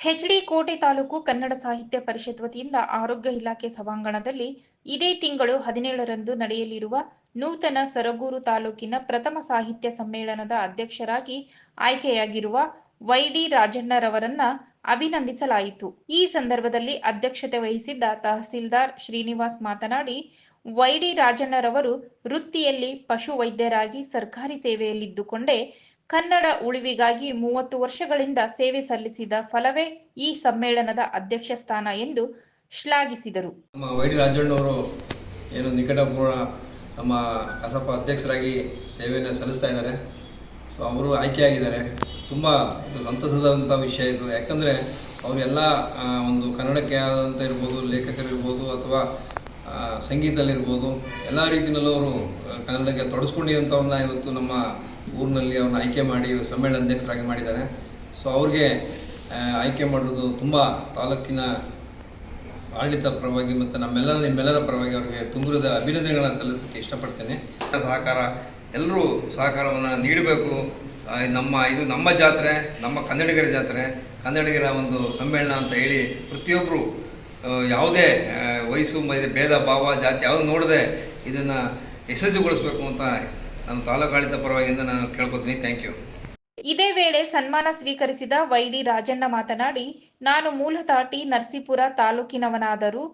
HD ಕೋಟೆ ತಾಲೂಕು ಕನ್ನಡ ಸಾಹಿತ್ಯ ಪರಿಷತ್ ವತಿಯಿಂದ ಆರೋಗ್ಯ ಇಲಾಖೆ ಸಭಾಂಗಣದಲ್ಲಿ ಇದೇ ತಿಂಗಳು ಹದಿನೇಳರಂದು ನಡೆಯಲಿರುವ ನೂತನ ಸರಗೂರು ತಾಲೂಕಿನ ಪ್ರಥಮ ಸಾಹಿತ್ಯ ಸಮ್ಮೇಳನದ ಅಧ್ಯಕ್ಷರಾಗಿ ಆಯ್ಕೆಯಾಗಿರುವ ವೈಡಿ ರಾಜಣ್ಣರವರನ್ನ ಅಭಿನಂದಿಸಲಾಯಿತು. ಈ ಸಂದರ್ಭದಲ್ಲಿ ಅಧ್ಯಕ್ಷತೆ ವಹಿಸಿದ್ದ ತಹಸೀಲ್ದಾರ್ ಶ್ರೀನಿವಾಸ್ ಮಾತನಾಡಿ, ವೈಡಿ ರಾಜಣ್ಣರವರು ವೃತ್ತಿಯಲ್ಲಿ ಪಶು ವೈದ್ಯರಾಗಿ ಸರ್ಕಾರಿ ಸೇವೆಯಲ್ಲಿದ್ದುಕೊಂಡೇ ಕನ್ನಡ ಉಳಿವಿಗಾಗಿ ಮೂವತ್ತು ವರ್ಷಗಳಿಂದ ಸೇವೆ ಸಲ್ಲಿಸಿದ ಫಲವೇ ಈ ಸಮ್ಮೇಳನದ ಅಧ್ಯಕ್ಷ ಸ್ಥಾನ ಎಂದು ಶ್ಲಾಘಿಸಿದರು. ನಮ್ಮ ವೈ ಡಿ ರಾಜಣ್ಣವರು ಏನು ನಿಕಟಪೂರ್ಣ ನಮ್ಮ ಕಸಪ ಅಧ್ಯಕ್ಷರಾಗಿ ಸೇವೆಯನ್ನು ಸಲ್ಲಿಸ್ತಾ ಇದ್ದಾರೆ. ಸೊ ಅವರು ಆಯ್ಕೆಯಾಗಿದ್ದಾರೆ. ತುಂಬ ಇದು ಸಂತಸದಂಥ ವಿಷಯ ಇದು. ಯಾಕಂದರೆ ಅವರೆಲ್ಲ ಒಂದು ಕನ್ನಡಕ್ಕೆ ಆದಂಥ ಇರ್ಬೋದು, ಲೇಖಕರಿರ್ಬೋದು ಅಥವಾ ಸಂಗೀತದಲ್ಲಿರ್ಬೋದು, ಎಲ್ಲ ರೀತಿಯಲ್ಲೂ ಅವರು ಕನ್ನಡಕ್ಕೆ ತೊಡಸ್ಕೊಂಡಿದ್ದಂಥವ್ರನ್ನ ಇವತ್ತು ನಮ್ಮ ಊರಿನಲ್ಲಿ ಅವ್ರನ್ನ ಆಯ್ಕೆ ಮಾಡಿ ಸಮ್ಮೇಳನ ಅಧ್ಯಕ್ಷರಾಗಿ ಮಾಡಿದ್ದಾರೆ. ಸೊ ಅವ್ರಿಗೆ ಆಯ್ಕೆ ಮಾಡೋದು ತುಂಬ ತಾಲೂಕಿನ ಆಡಳಿತ ಪರವಾಗಿ ಮತ್ತು ನಮ್ಮೆಲ್ಲರ, ನಿಮ್ಮೆಲ್ಲರ ಪರವಾಗಿ ಅವರಿಗೆ ತುಂಬಿರದ ಅಭಿನಂದನೆಗಳನ್ನು ಸಲ್ಲಿಸಕ್ಕೆ ಇಷ್ಟಪಡ್ತೇನೆ. ಸಹಕಾರ, ಎಲ್ಲರೂ ಸಹಕಾರವನ್ನು ನೀಡಬೇಕು. ನಮ್ಮ, ಇದು ನಮ್ಮ ಜಾತ್ರೆ, ನಮ್ಮ ಕನ್ನಡಿಗರ ಜಾತ್ರೆ. ಕನ್ನಡಿಗರ ಒಂದು ಸಮ್ಮೇಳನ ಅಂತ ಹೇಳಿ ಪ್ರತಿಯೊಬ್ಬರು ಯಾವುದೇ ವಯಸ್ಸು ಭೇದ, ಭಾವ, ಜಾತಿ, ಯಾವುದು ನೋಡದೆ ಇದನ್ನು ಯಶಸ್ವಿಗೊಳಿಸ್ಬೇಕು ಅಂತ ನಾನು ತಾಲೂಕು ಆಡಳಿತ ಪರವಾಗಿಂದ ನಾನು ಕೇಳ್ಕೊತೀನಿ. ಥ್ಯಾಂಕ್ ಯು ಇದೇ ವೇಳೆ ಸನ್ಮಾನ ಸ್ವೀಕರಿಸಿದ ವೈಡಿ ರಾಜಣ್ಣ ಮಾತನಾಡಿ, ನಾನು ಮೂಲತಃ ಟಿ. ನರಸೀಪುರ ತಾಲೂಕಿನವನಾದರೂ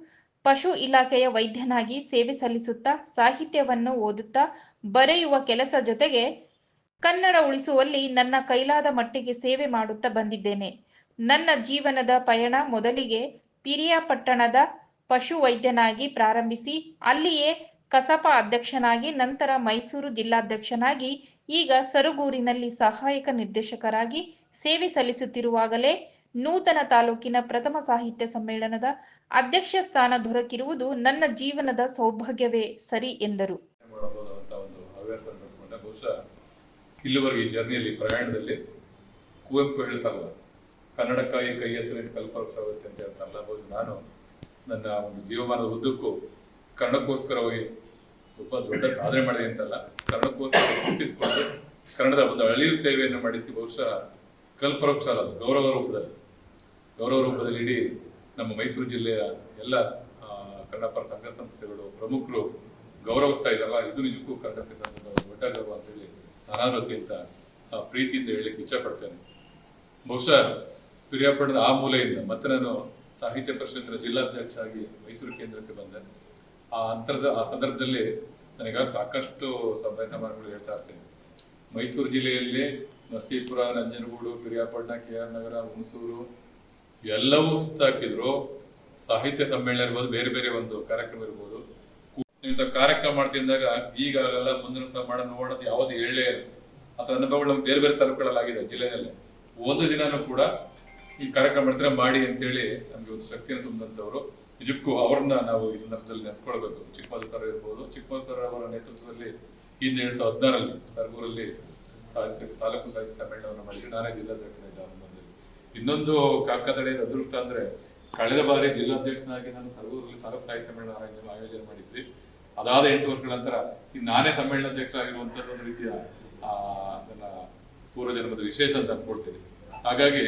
ಪಶು ಇಲಾಖೆಯ ವೈದ್ಯನಾಗಿ ಸೇವೆ ಸಲ್ಲಿಸುತ್ತಾ, ಸಾಹಿತ್ಯವನ್ನು ಓದುತ್ತಾ, ಬರೆಯುವ ಕೆಲಸ ಜೊತೆಗೆ ಕನ್ನಡ ಉಳಿಸುವಲ್ಲಿ ನನ್ನ ಕೈಲಾದ ಮಟ್ಟಿಗೆ ಸೇವೆ ಮಾಡುತ್ತಾ ಬಂದಿದ್ದೇನೆ. ನನ್ನ ಜೀವನದ ಪಯಣ ಮೊದಲಿಗೆ ಪಿರಿಯಾಪಟ್ಟಣದ ಪಶು ವೈದ್ಯನಾಗಿ ಪ್ರಾರಂಭಿಸಿ, ಅಲ್ಲಿಯೇ ಕಸಪ ಅಧ್ಯಕ್ಷನಾಗಿ, ನಂತರ ಮೈಸೂರು ಜಿಲ್ಲಾಧ್ಯಕ್ಷನಾಗಿ, ಈಗ ಸರಗೂರಿನಲ್ಲಿ ಸಹಾಯಕ ನಿರ್ದೇಶಕರಾಗಿ ಸೇವೆ ಸಲ್ಲಿಸುತ್ತಿರುವಾಗಲೇ ನೂತನ ತಾಲೂಕಿನ ಪ್ರಥಮ ಸಾಹಿತ್ಯ ಸಮ್ಮೇಳನದ ಅಧ್ಯಕ್ಷ ಸ್ಥಾನ ದೊರಕಿರುವುದು ನನ್ನ ಜೀವನದ ಸೌಭಾಗ್ಯವೇ ಸರಿ ಎಂದರು. ಈ ಜರ್ನಿಯಲ್ಲಿ ಪ್ರಯಾಣದಲ್ಲಿ ಕುವೆಂಪು ಹೇಳ್ತಾರಲ್ಲ ಕನ್ನಡಕ್ಕಾಗಿ ಕೈ ಎತ್ತರೆ ಕಲ್ಪವೃಕ್ಷ ಅಂತ ಹೇಳ್ತಾರಲ್ಲ, ಬಹುಶಃ ನಾನು ನನ್ನ ಒಂದು ಜೀವಮಾನದ ಉದ್ದಕ್ಕೂ ಕನ್ನಡಕ್ಕೋಸ್ಕರವಾಗಿ ತುಂಬ ದೊಡ್ಡ ಸಾಧನೆ ಮಾಡಿದೆ ಅಂತಲ್ಲ. ಕನ್ನಡಕ್ಕೋಸ್ಕರ ಗುರುತಿಸಿಕೊಂಡು ಕನ್ನಡದ ಒಂದು ಅಳಿಯ ಸೇವೆಯನ್ನು ಮಾಡಿದ್ದು ಬಹುಶಃ ಕಲ್ಪವೃಕ್ಷ ಅಲ್ಲ ಗೌರವ ರೂಪದಲ್ಲಿ. ಗೌರವ ರೂಪದಲ್ಲಿ ಇಡೀ ನಮ್ಮ ಮೈಸೂರು ಜಿಲ್ಲೆಯ ಎಲ್ಲ ಕನ್ನಡಪರ ಕನ್ನಡ ಪರ ಸಂಘ ಸಂಸ್ಥೆಗಳು, ಪ್ರಮುಖರು ಗೌರವಿಸ್ತಾ ಇದ್ದಾರಲ್ಲ, ಇದು ನಿಜಕ್ಕೂ ಕನ್ನಡಕ್ಕೆ ಸಂಬಂಧ ದೊಡ್ಡ ಗೌರವ ಅಂತೇಳಿ ನಾನು ಅತ್ಯಂತ ಪ್ರೀತಿಯಿಂದ ಹೇಳಲಿಕ್ಕೆ ಇಚ್ಛಪಡ್ತೇನೆ. ಬಹುಶಃ ಪಿರಿಯಾಪಟ್ಟಣದ ಆ ಮೂಲೆಯಿಂದ ಮತ್ತೆ ನಾನು ಸಾಹಿತ್ಯ ಪರಿಷತ್ತಿನ ಜಿಲ್ಲಾಧ್ಯಕ್ಷ ಆಗಿ ಮೈಸೂರು ಕೇಂದ್ರಕ್ಕೆ ಬಂದೆ. ಆ ಅಂತರದ ಆ ಸಂದರ್ಭದಲ್ಲಿ ನನಗೆ ಸಾಕಷ್ಟು ಸಭೆ ಸಮಾರಂಭಗಳು ಹೇಳ್ತಾ ಇರ್ತೇನೆ. ಮೈಸೂರು ಜಿಲ್ಲೆಯಲ್ಲಿ ನರಸೀಪುರ, ನಂಜನಗೂಡು ಪಿರಿಯಾಪಟ್ಟಣ ಕೆ ಆರ್ ನಗರ, ಹುಣಸೂರು ಎಲ್ಲವೂ ಸುತ್ತಾಕಿದ್ರು. ಸಾಹಿತ್ಯ ಸಮ್ಮೇಳನ ಇರ್ಬೋದು, ಬೇರೆ ಬೇರೆ ಒಂದು ಕಾರ್ಯಕ್ರಮ ಇರ್ಬೋದು. ಇಂಥ ಕಾರ್ಯಕ್ರಮ ಮಾಡ್ತಿದ್ದಾಗ ಈಗ ಆಗಲ್ಲ ಮುಂದಿನ ಸಹ ಮಾಡೋದು ನೋಡೋದು ಯಾವುದು ಹೇಳಲೇ ಅಥವಾ ಅನುಭವಗಳು ಬೇರೆ ಬೇರೆ ತಾಲೂಕುಗಳಲ್ಲಿ ಆಗಿದೆ ಜಿಲ್ಲೆಯಲ್ಲಿ. ಒಂದು ದಿನಾನೂ ಕೂಡ ಈ ಕಾರ್ಯಕ್ರಮ ಮಾಡ್ತಾರೆ, ಮಾಡಿ ಅಂತೇಳಿ ನಮಗೆ ಒಂದು ಶಕ್ತಿಯನ್ನು ತುಂಬಿದಂಥವ್ರು ನಿಜಕ್ಕೂ ಅವ್ರನ್ನ ನಾವು ಈ ಸಂದರ್ಭದಲ್ಲಿ ನೆನ್ಸ್ಕೊಳ್ಬೇಕು ಚಿಕ್ಕಮಲ್ ಸರ್ ಇರ್ಬೋದು. ಚಿಕ್ಕಮಲ್ ಸರ್ ಅವರ ನೇತೃತ್ವದಲ್ಲಿ ಹಿಂದೆ ಎರಡ್ ಸಾವಿರದ ಹದಿನಾರಲ್ಲಿ ಸರ್ಗೂರಲ್ಲಿ ಸಾಹಿತ್ಯ ತಾಲೂಕು ಸಾಹಿತ್ಯ ಸಮ್ಮೇಳನವನ್ನು ಮಾಡಿ ನಾನೇ ಸಂದರ್ಭದಲ್ಲಿ ಇನ್ನೊಂದು ಕಾಕತಡೆಯ ಅದೃಷ್ಟ ಅಂದ್ರೆ ಕಳೆದ ಬಾರಿ ಜಿಲ್ಲಾಧ್ಯಕ್ಷನಾಗಿ ನಾನು ಸರ್ಗೂರಲ್ಲಿ ತಾಲೂಕು ಸಾಹಿತ್ಯ ಸಮ್ಮೇಳನ ಆಯೋಜನೆ ಮಾಡಿದ್ವಿ. ಅದಾದ ಎಂಟು ವರ್ಷಗಳ ನಂತರ ಈ ನಾನೇ ಸಮ್ಮೇಳನಾಧ್ಯಕ್ಷ ಆಗಿರುವಂತದ್ದು ಒಂದು ರೀತಿಯ ಆ, ನನ್ನ ಪೂರ್ವಜನ್ಮದ ವಿಶೇಷ ಅಂತ ಅನ್ಕೊಳ್ತೀನಿ. ಹಾಗಾಗಿ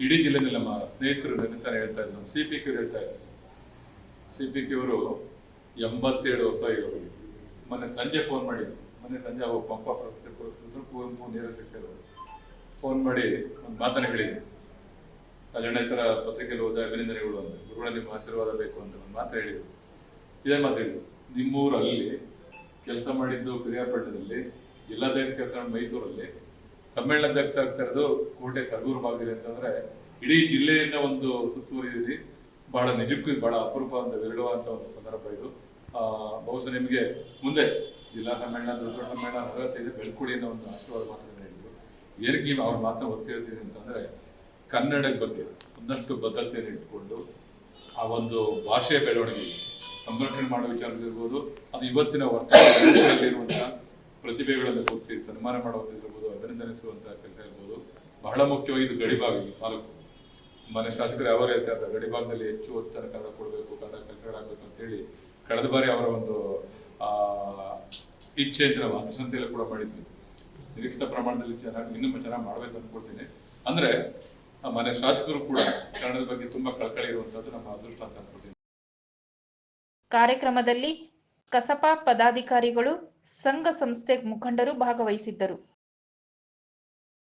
ಇಡೀ ಜಿಲ್ಲೆಯಲ್ಲಿ ನಮ್ಮ ಸ್ನೇಹಿತರು ನಿರಂತರ ಹೇಳ್ತಾ ಇದ್ರು ನಮ್ಮ ಸಿ ಪಿ ಕ್ಯೂ ಹೇಳ್ತಾ ಇದ್ರು. ಸಿ ಪಿ ಅವರು ಎಂಬತ್ತೇಳು ವರ್ಷ ಇವರು ಮೊನ್ನೆ ಸಂಜೆ ಫೋನ್ ಮಾಡಿದ್ರು ಮೊನ್ನೆ ಸಂಜೆ ಅವರು ಪಂಪ ಪ್ರಶಸ್ತಿ ಪುರಸ್ಕೃತರು ಕುವೆಂಪು ನೇರ ಶಿಕ್ಷಕರು ಫೋನ್ ಮಾಡಿ ಒಂದು ಮಾತನ್ನು ಹೇಳಿದ್ರು ರಾಜಣ್ಣ, ಈ ಪತ್ರಿಕೆಯಲ್ಲಿ ಹೋದ ಅಭಿನಂದನೆಗಳು ಅಂತ ಗುರುಗಳ ನಿಮ್ಮ ಆಶೀರ್ವಾದ ಬೇಕು ಅಂತ ಒಂದು ಮಾತು ಹೇಳಿದರು. ಇದೇ ಮಾತು ಹೇಳಿದ್ರು ನಿಮ್ಮೂರಲ್ಲಿ ಕೆಲಸ ಮಾಡಿದ್ದು ಪಿರಿಯಾಪಟ್ಟಣದಲ್ಲಿ ಜಿಲ್ಲಾಧ್ಯಕ್ಷ ಕೆಲಸ ಮೈಸೂರಲ್ಲಿ ಸಮ್ಮೇಳನಾಧ್ಯಕ್ಷ ಆಗ್ತಾ ಇರೋದು ಕೋಟೆ ಸರ್ಗೂರು ಭಾಗದಲ್ಲಿ ಅಂತಂದ್ರೆ, ಇಡೀ ಜಿಲ್ಲೆಯನ್ನ ಒಂದು ಸುತ್ತುವರಿದಿರಿ. ಬಹಳ ನಿಜಕ್ಕೂ ಬಹಳ ಅಪರೂಪ ಅಂತ ವಿರಳವಾದಂತ ಒಂದು ಸಂದರ್ಭ ಇದು. ಬಹುಶಃ ನಿಮಗೆ ಮುಂದೆ ಜಿಲ್ಲಾ ಸಮ್ಮೇಳನ ದೊಡ್ಡ ಸಮ್ಮೇಳನ ಅರ್ಹತೆ ಇದೆ, ಬೆಳ್ಕೊಡಿ ಅನ್ನೋ ಒಂದು ಆಶೀರ್ವಾದ ಮಾತ್ರ ಹೇಳಿದ್ರು ಏನಕ್ಕೆ ಅವ್ರ ಮಾತ್ರ ಒತ್ತಿ ಹೇಳ್ತೀನಿ ಅಂತಂದ್ರೆ, ಕನ್ನಡದ ಬಗ್ಗೆ ಒಂದಷ್ಟು ಬದ್ಧತೆಯನ್ನು ಇಟ್ಕೊಂಡು ಆ ಒಂದು ಭಾಷೆಯ ಬೆಳವಣಿಗೆ, ಸಂರಕ್ಷಣೆ ಮಾಡೋ ವಿಚಾರದಲ್ಲಿರ್ಬೋದು ಅದು ಇವತ್ತಿನ ವರ್ತಮಾನದಲ್ಲಿರುವಂತಹ ಪ್ರತಿಭೆಗಳನ್ನು ಗುರುತಿಸಿ, ಸನ್ಮಾನ ಮಾಡುವಂಥದ್ದಿರ್ಬೋದು ಅಭಿನಂದನಿಸುವಂಥ ಕೆಲಸ ಇರ್ಬೋದು, ಬಹಳ ಮುಖ್ಯವಾಗಿ ಇದು ಗಡಿಭಾಗ ತಾಲೂಕು. ಮನೆ ಶಾಸಕರು ಯಾವಾಗ ಹೇಳ್ತಾ ಇರ್ತಾರೆ ಗಡಿಭಾಗದಲ್ಲಿ ಹೆಚ್ಚು ಒತ್ತನ್ನು ಕನ್ನಡ ಕೊಡಬೇಕು ಕನ್ನಡ ಅಂತ ಅಂತೇಳಿ ಕಳೆದ ಬಾರಿ ಅವರ ಒಂದು, ಆ, ಇಚ್ಛೆ ಅಂತ ನಾವು ಅಂತಸಂತೆಯಲ್ಲಿ ಕೂಡ ಮಾಡಿದ್ವಿ. ನಿರೀಕ್ಷಿತ ಪ್ರಮಾಣದಲ್ಲಿ ಚೆನ್ನಾಗಿ ಇನ್ನೂ ಚೆನ್ನಾಗಿ ಮಾಡ್ಬೇಕು ಅನ್ಕೊಳ್ತೀನಿ. ಅಂದ್ರೆ ಮನೆ ಶಾಸಕರು ಕೂಡ ಕನ್ನಡದ ಬಗ್ಗೆ ತುಂಬಾ ಕಳಕಳಿ ಇರುವಂತದ್ದು ನಮ್ಮ ಅದೃಷ್ಟ ಅಂತ ಅನ್ಕೊಳ್ತೀನಿ. ಕಾರ್ಯಕ್ರಮದಲ್ಲಿ ಕಸಪಾ ಪದಾಧಿಕಾರಿಗಳು, ಸಂಘ ಸಂಸ್ಥೆ ಮುಖಂಡರು ಭಾಗವಹಿಸಿದ್ದರು.